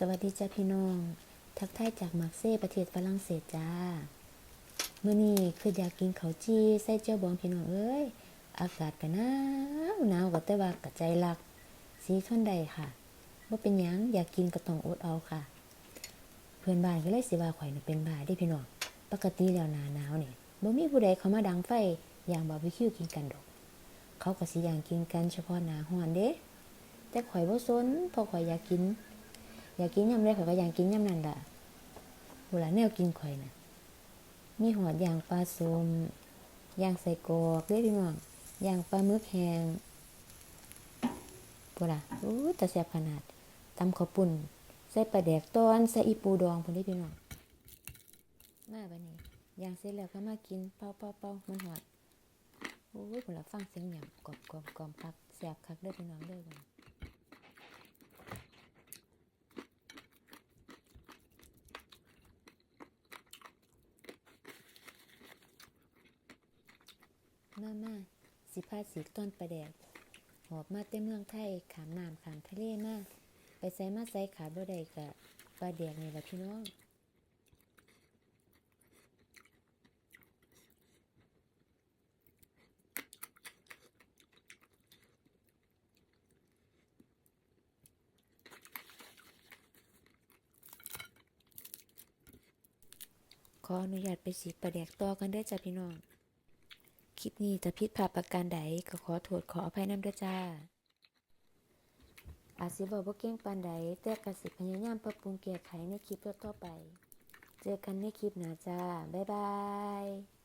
สวัสดีจ้าพี่น้อง ทักทายจากมักเซ่ประเทศฝรั่งเศสจ้ามื้อนี้คืออยากกินข้าวจีใส่เจ้าบองพี่น้องเอ้ย อากาศก็หนาวหนาวก็แต่ว่ากะใจรัก สีท่อนใดค่ะบ่าเป็นยังอยากกินก็ต้องอดเอาค่ะ เพื่อนบ้านก็เลยสิว่าข่อยเป็นบ้าเด้พี่น้องปกติแล้วหนาหนาวเนี่ยบ่มีผู้ใดเขามาดังไฟอย่างบาร์บีคิวกินกันดอก เขาก็สิย่างกินกันเฉพาะหน้าร้อนเด้แต่ข่อยบ่สนพราะข่อยอยากกิน อยากกินยำใดข่อยก็อยากกินยำนั้นละเวลาแนวกินข่อยน่ะมีหอดย่างปลาส้มย่างใส่กรอกเด้พี่น้องย่างปลาหมึกแห้งพุ่นล่ะอู้แต่แซ่บขนาดตำข้าวปุ้นใส่ปลาแดกตอนใส่อีปูดองพุ่นเด้พี่น้องมาบัดนี้ย่างเสร็จแล้วก็มากินเป่าๆๆมันหอดโอ้ยพุ่นล่ะฟังเสียงหยำกรอบๆๆคักแซ่บคักเด้อพี่น้องเด้อ มามาสิพาสีต้นประแดกหอบมาแต่เมืองไทยขามน้ำขามทะเลมาไปใส่มาใส่ขาบ่ได้กะปลาแดกนี่ล่ะพี่น้องขออนุญาตไปสีประแดกต่อกันได้จ้ะพี่น้อง คลิปนี้จะพิดพลาดประการใดก็ขอโทษขออภัยนำด้วยจ้า อาจสิบอกว่าเก่งปานใดแต่กระสิพยายามปรับปรุงแก้ไขในคลิปต่อๆไป เจอกันในคลิปหน้าจ้า บ๊ายบาย